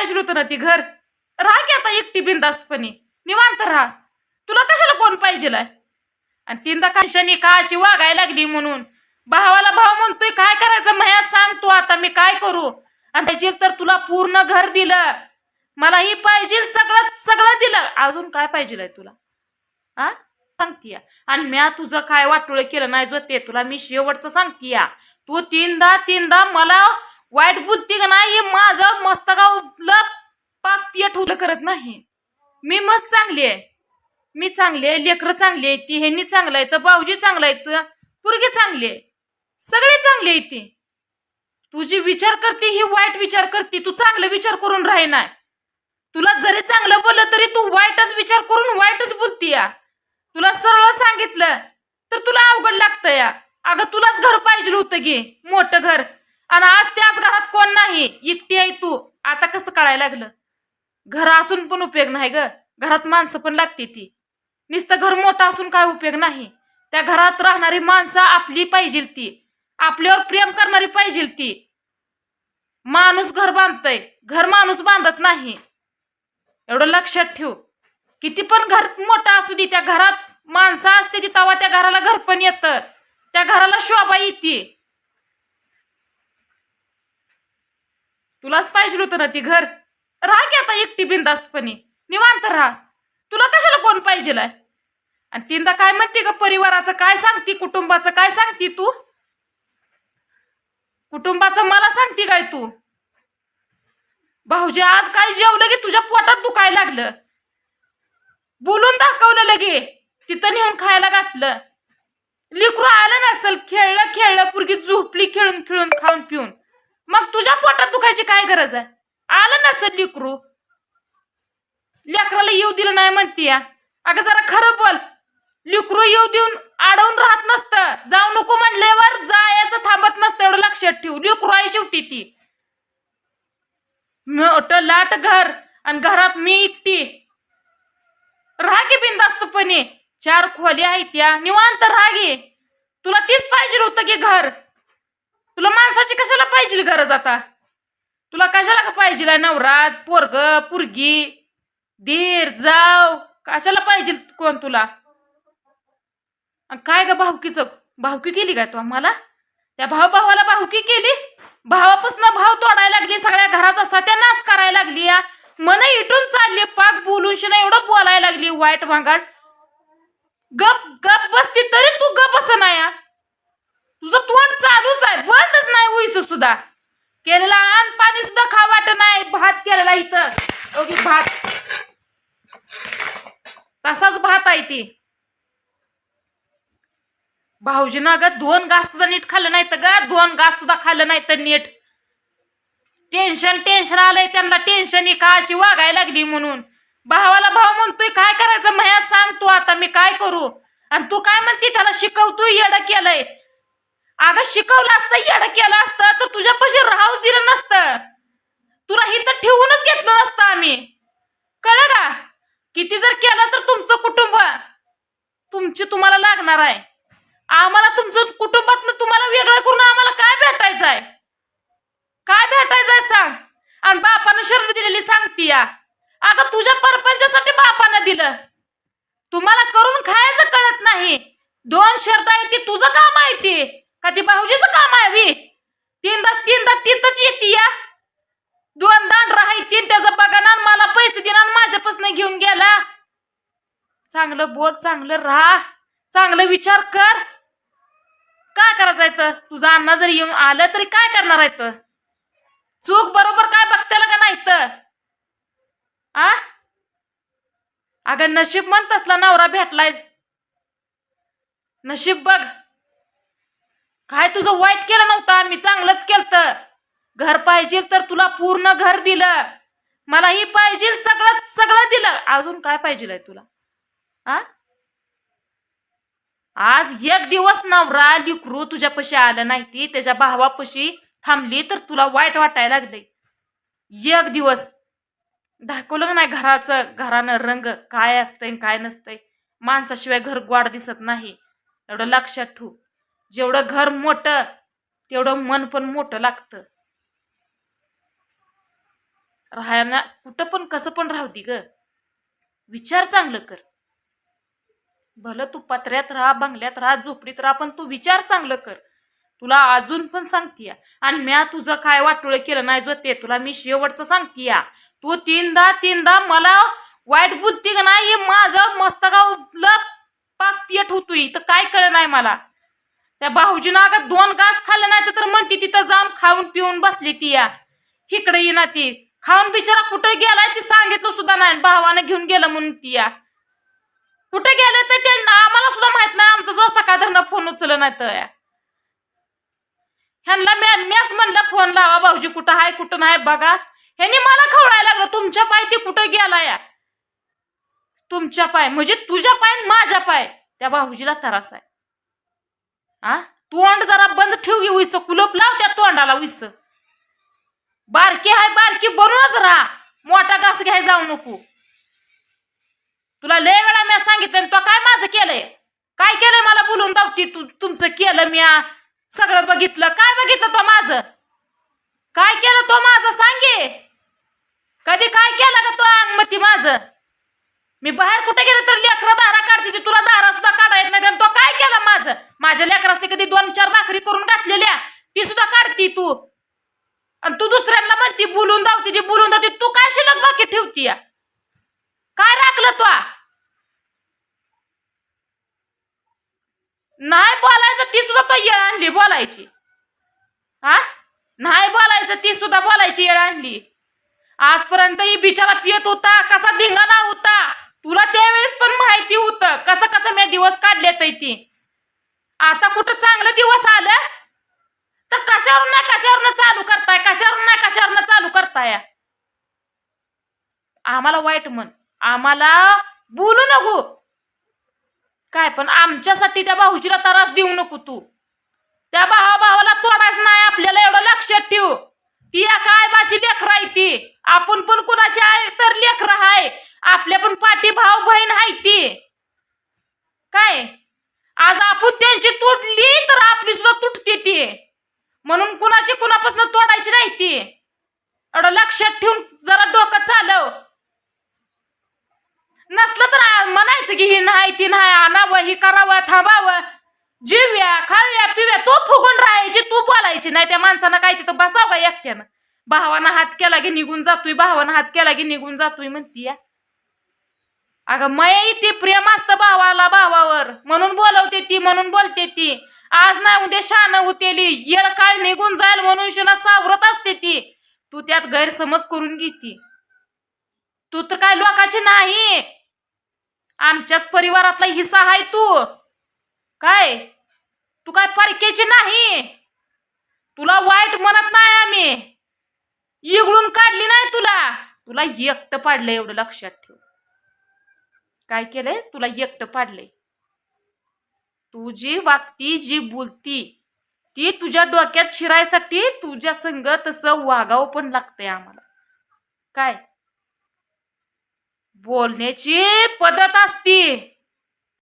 पाहिजे होतं ना ती घर. राहा की आता एकटी बिंदास्तपणे निवांत राहा. तुला कशाला कोण पाहिजे आणि तीनदा कशाने का अशी वागायला लागली म्हणून? भावाला भाव म्हणतोय काय करायचं मया? सांग तू आता मी काय करू? आणि त्याची तर तुला पूर्ण घर दिलं. मला ही पाहिजे सगळं सगळं दिलं. अजून काय पाहिजे तुला? हा सांगतीया आणि म्या तुझं काय वाटोळ केलं नाही जो ते तुला मी शेवटचं सांगतीया तू तीनदा तीनदा मला वाईट बुद्धी का नाही माझं मस्तकावलं पाक ठेवलं करत नाही. मी मस्त चांगली आहे. मी चांगली आहे लेकरं चांगली आहे ती ह्यांनी चांगलं आहे तर भाऊजी चांगलं आहे तर पुरगी चांगली आहे. सगळे चांगले आहे ती. तुझी विचार करते ही वाईट विचार करते तू चांगलं विचार करून राही नाही तुला जरी चांगलं बोललं तरी तू वाईटच विचार करून वाईटच बोलती या. तुला सरळ सांगितलं तर तुला अवघड लागतं या. अगं तुलाच घर पाहिजे होतं गे मोठं घर. आणि आज त्याच घरात कोण नाही? एकटी आहे तू. आता कसं कळायला लागलं? घर असून पण उपयोग नाही ग. घरात माणसं पण लागते ती. नुसतं घर मोठं असून काय उपयोग नाही? त्या घरात राहणारी माणसं आपली पाहिजे ती. आपल्यावर प्रेम करणारी पाहिजे ती. माणूस घर बांधतय. घर माणूस बांधत नाही. एवढं लक्षात ठेव. किती पण घर मोठं असू दे त्या घरात माणसं असते ती तेव्हा त्या घराला घर पण येतं. त्या घराला शोभा येते. तुलाच पाहिजे होतं ना ती घर. राहा की आता एकटी बिंदास्तपणे निवांत राहा. तुला कशाला कोण पाहिजे आणि तीनदा काय म्हणते का परिवाराचं? काय सांगती कुटुंबाचं? काय सांगती तू? कुटुंबाचं मला सांगती काय तू? भाऊजी आज काय जेवलं की तुझ्या पोटात दुखायला लागलं? बोलून दाखवलं लगे. तिथं नेऊन खायला घातलं. लिकरू आलं नसल खेळलं खेळलं पुरगी झोपली खेळून खेळून खाऊन पिऊन. मग तुझ्या पोटात दुखायची काय गरज आहे? आलं नसेल लिकरू. लेकराला येऊ दिलं नाही म्हणती या अगं जरा खरं बोल. लिकरू येऊ देऊन अडवून राहत नसतं. जाऊ नको म्हणल्यावर जायचं थांबत नसतं एवढं लक्षात ठेवू. लिकरू आहे शेवटी ती. मोठं लाट घर आणि घरात मी एकटी. राहा की बिंदास्तपणे चार खोली आहेत त्या निवांत राहा गे तुला तीच पाहिजे होतं की घर. तुला माणसाची कशाला पाहिजे गरज आता? तुला कशाला का पाहिजे नवरा पोरग पुरगी? दीर जाव कशाला पाहिजे कोण तुला? काय ग भावकीचं? भावकी केली काय तू आम्हाला? त्या भाव भावाला भावकी केली? भावापासून भाव तोडायला लागली सगळ्या घराचा सत्या नाश करायला लागली या. मन इटून चालली पाक बोलून शिना एवढं बोलायला लागली वाईट भांगाड गप गप बसती तरी तू गप असं नाही तुझं तोंड चालूच आहे बंदच नाही होईस सुद्धा. केलेला अन्न पाणी सुद्धा खा वाटत नाही. भात केलेला इथं. ओगी भात. तसाच भात आहे ती. भाऊजीनं ग दोन घास सुद्धा नीट खाल्लं नाही तर ग. दोन घास सुद्धा खाल्लं नाही तर नीट. टेन्शन टेन्शन आलंय त्यांना. टेन्शन ही का अशी वागायला लागली म्हणून. भावाला भाव म्हणतोय काय करायचं मया? सांग तू आता मी काय करू? आणि तू काय म्हणते? त्याला शिकवतोय येडं केलंय. अगं शिकवलं असतं येड केलं असतं तर तुझ्यापाशी राहू दिलं नसतं. तुला इथं ठेवूनच घेतलं नसतं आम्ही. कळलं का? किती जर केलं तर तुमचं कुटुंब तुमची तुम्हाला लागणार आहे. आम्हाला तुमचं कुटुंबातनं तुम्हाला वेगळं करून आम्हाला काय भेटायचं आहे? काय भेटायचं आहे सांग. आणि बापानं शरीर दिलेली सांगती या. अगं तुझ्या परपंचासाठी बापानं दिलं. तुम्हाला करून खायचं कळत नाही. दोन शर्ट आहे ती तुझं काम आहे ती. का ती भाऊजीच काम आहे वी तीनदा तीनदा तिथंच येते या. दोन दान राहाय तीन त्याचं बघा मला पैसे दिना माझ्यापासून घेऊन गेला. चांगलं बोल चांगलं राहा. चांगलं विचार कर. काय करायचं आहे तर तुझा अण्णा जर येऊन आलं तरी काय करणार आहे तर चूक बरोबर काय बघतेला का नाही तर आ? अगं नशीब म्हण तसला नवरा भेटलाय. नशीब बघ. काय तुझं वाईट केलं नव्हतं? आम्ही चांगलंच केलं घर पाहिजे तर तुला पूर्ण घर दिलं. मलाही पाहिजे सगळं सगळं दिलं. अजून काय पाहिजे तुला? आ? आज एक दिवस नवरा लिकरू तुझ्यापाशी आलं नाही ती. त्याच्या भावापाशी थांबली तर तुला वाईट वाटायला लागले एक दिवस. दाखवलं नाही घराचं घरानं रंग काय असतंय काय नसतंय? माणसाशिवाय घर गोड दिसत नाही. एवढं लक्षात ठेवू. जेवढं घर मोठं तेवढं मन पण मोठं लागतं. राहायला कुठं पण कसं पण राहू दे ग. विचार चांगलं कर. भलं तू पत्र्यात राहा बंगल्यात राहा झोपडीत राहा पण तू विचार चांगलं कर. तुला अजून पण सांगतीया आणि म्या तुझं काय वाटोळ केलं नाही जो ते तुला मी शेवटचं सांगतीया तू तीनदा तीनदा मला वाईट बुद्धी का नाही माझं मस्तगावला पाक पियट होतोय. तर काय कळ नाही मला? त्या भाऊजीनं अगं दोन घास खाल्लं नाही तर म्हणते तिथं जाऊन खाऊन पिऊन बसली ती या. इकडे येईना ती. खाऊन बिचारा कुठे गेलाय ती सांगितलं सुद्धा नाही. भावानं घेऊन गेलं म्हणून ती या. कुठे गेलं तर ते आम्हाला सुद्धा माहीत नाही. आमचं जो सकाळ धरणं फोन उचललं नाही तर या. ह्यांना म्या म्हणलं फोन लावा भाऊजी कुठं आहे कुठं नाही बघा. ह्यांनी मला खवडायला लागलं तुमच्या पाय ती कुठं गेला या? तुमच्या पाय म्हणजे तुझ्या पाय माझ्या पाय. त्या भाऊजीला त्रास आहे. आ? तोंड जरा बंद ठेव घे उईच कुलप लाव त्या तोंडाला उस बारकी हाय बारकी बनूनच राहा. मोठा घास घ्याय जाऊ नको. तुला लय वेळा मी सांगितलं तो काय माझं केलंय? काय केलंय मला बोलून दावती तू तुमचं केलं म्या सगळं बघितलं. काय बघितलं तो माझं? काय केलं तो माझं? सांगे. कधी काय केलं का तो अंगमती माझं? मी बाहेर कुठे गेले तर लेकरं दारा काढते ती तुला दारा सुद्धा काढा येत नाही. आणि तो काय केला माझं? माझ्या लेकरासने कधी दोन चार भाकरी करून घातलेल्या? ती सुद्धा काढती तू. आणि तू दुसऱ्यांना म्हणती बोलून धावती ती बोलून दावती तू काय शिल्लक बाकी ठेवती? काय राखलं तो? नाही बोलायचं ती सुद्धा तो येळ आणली बोलायची. हा नाही बोलायचं ती सुद्धा बोलायची येळ आणली. आजपर्यंत ही बिचारा पियत होता कसा धिंगाणा होता. तुला त्यावेळेस पण माहिती होतं. कसं कसं मी दिवस काढले ती. आता कुठं चांगलं दिवस आलं? तर कशावरून नाही कशावरून चालू करताय? कशावरून नाही कशावरून चालू करताय? आम्हाला वाईट म्हण. आम्हाला बोलू नको. काय पण आमच्यासाठी त्या भाऊजीला त्रास देऊ नको तू. त्या भावा भावाला तोडायच नाही आपल्याला एवढं लक्षात ठेव. ती या काय माझी लेकरं आहे ती. आपण पण कुणाची आहे तर लेखरा आहे. आपल्या पण पाठी भाऊ बहीण आहे ती. काय? आज आपण त्यांची तुटली तर आपली सुद्धा तुटते ती. म्हणून कुणाची कुणापासून तोडायची नाही ती. एवढं लक्षात ठेवून जरा डोकं चालव. नसलं तर म्हणायचं की ही नाही ती नाही आणावं ही करावं थांबावं. जिव्या खाव्या पिव्या तू फुगून राहायची तू बोलायची नाही. त्या माणसानं काय तिथं बसावं एकट्यानं? भावानं हात केला की निघून जातोय भावानं हात केला की निघून जातोय म्हणती या. अगं मय ती प्रेम असतं भावाला भावावर. म्हणून बोलवते ती म्हणून बोलते ती. आज नाही उद्या शान उतेली येळ काळ निघून जाईल म्हणून शिना सावरत असते ती. तू त्यात गैरसमज करून घेती. तू तर काय लोकाची नाही. आमच्याच परिवारातला हिस्सा आहे तू. काय? तू काय परकेची नाही? तुला वाईट म्हणत नाही आम्ही. इगळून काढली नाही तुला. तुला एकटं पाडलं एवढं लक्षात ठेव. काय केलंय? तुला एकटं पाडलंय. तू जी वागती जी बोलती ती तुझ्या डोक्यात शिरायसाठी तुझ्या संग तसं वागावं पण लागतंय आम्हाला. काय? बोलण्याची पद्धत असती.